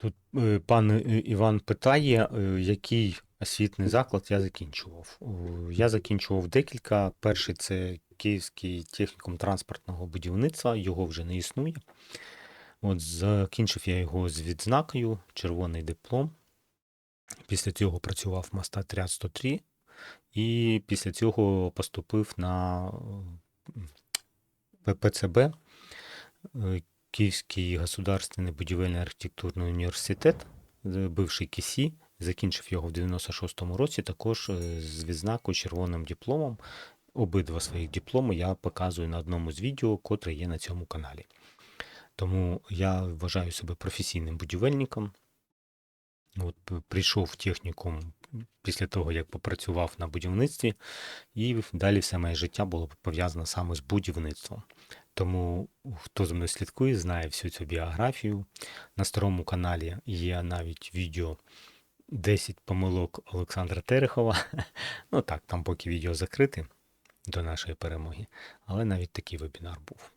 Тут е, пан е, Іван питає, е, який освітний заклад я закінчував. Я закінчував декілька. Перший це Київський технікум транспортного будівництва, його вже не існує. От закінчив я його з відзнакою, червоний диплом. Після цього працював в Мостатряд 103, і після цього поступив на ППЦБ, Київський государственний будівельний архітектурний університет, бивший КІСІ. Закінчив його в 96-му році, також е, з відзнакою червоним дипломом. Обидва своїх дипломи я показую на одному з відео, котре є на цьому каналі. Тому я вважаю себе професійним будівельником. От прийшов в технікум після того, як попрацював на будівництві, і далі все моє життя було пов'язано саме з будівництвом. Тому хто за мною слідкує, знає всю цю біографію. На старому каналі є навіть відео 10 помилок Олександра Терехова. Ну так, там поки відео закрите до нашої перемоги, але навіть такий вебінар був.